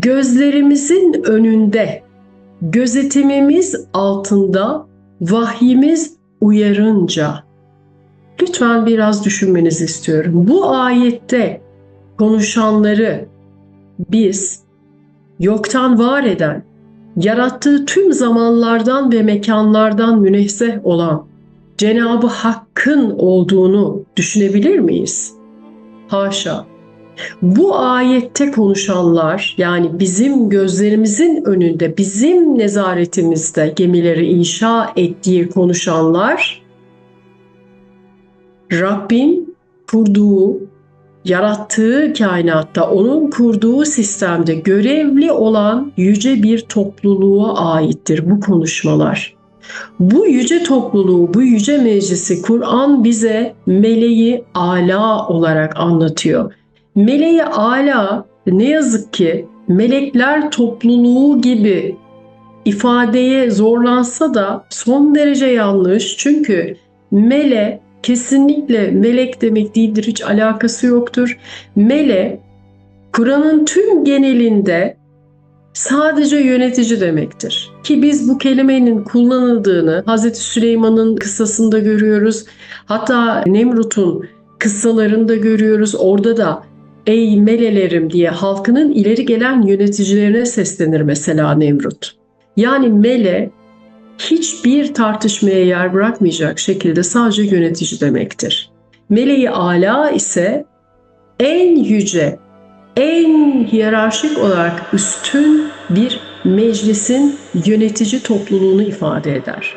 gözlerimizin önünde, gözetimimiz altında, vahyimiz uyarınca. Lütfen biraz düşünmenizi istiyorum. Bu ayette konuşanları biz yoktan var eden, yarattığı tüm zamanlardan ve mekanlardan münezzeh olan Cenabı Hakk'ın olduğunu düşünebilir miyiz? Haşa. Bu ayette konuşanlar yani bizim gözlerimizin önünde, bizim nezaretimizde gemileri inşa ettiği konuşanlar Rabbin kurduğu, yarattığı kainatta, onun kurduğu sistemde görevli olan yüce bir topluluğa aittir bu konuşmalar. Bu yüce topluluğu, bu yüce meclisi Kur'an bize meleği ala olarak anlatıyor. Meleği ala ne yazık ki melekler topluluğu gibi ifadeye zorlansa da son derece yanlış. Çünkü mele kesinlikle melek demek değildir, hiç alakası yoktur. Mele Kur'an'ın tüm genelinde sadece yönetici demektir. Ki biz bu kelimenin kullanıldığını Hazreti Süleyman'ın kıssasında görüyoruz. Hatta Nemrut'un kıssalarında görüyoruz. Orada da ey melelerim diye halkının ileri gelen yöneticilerine seslenir mesela Nemrut. Yani mele hiçbir tartışmaya yer bırakmayacak şekilde sadece yönetici demektir. Meleği ala ise en yüce, en hiyerarşik olarak üstün bir meclisin yönetici topluluğunu ifade eder.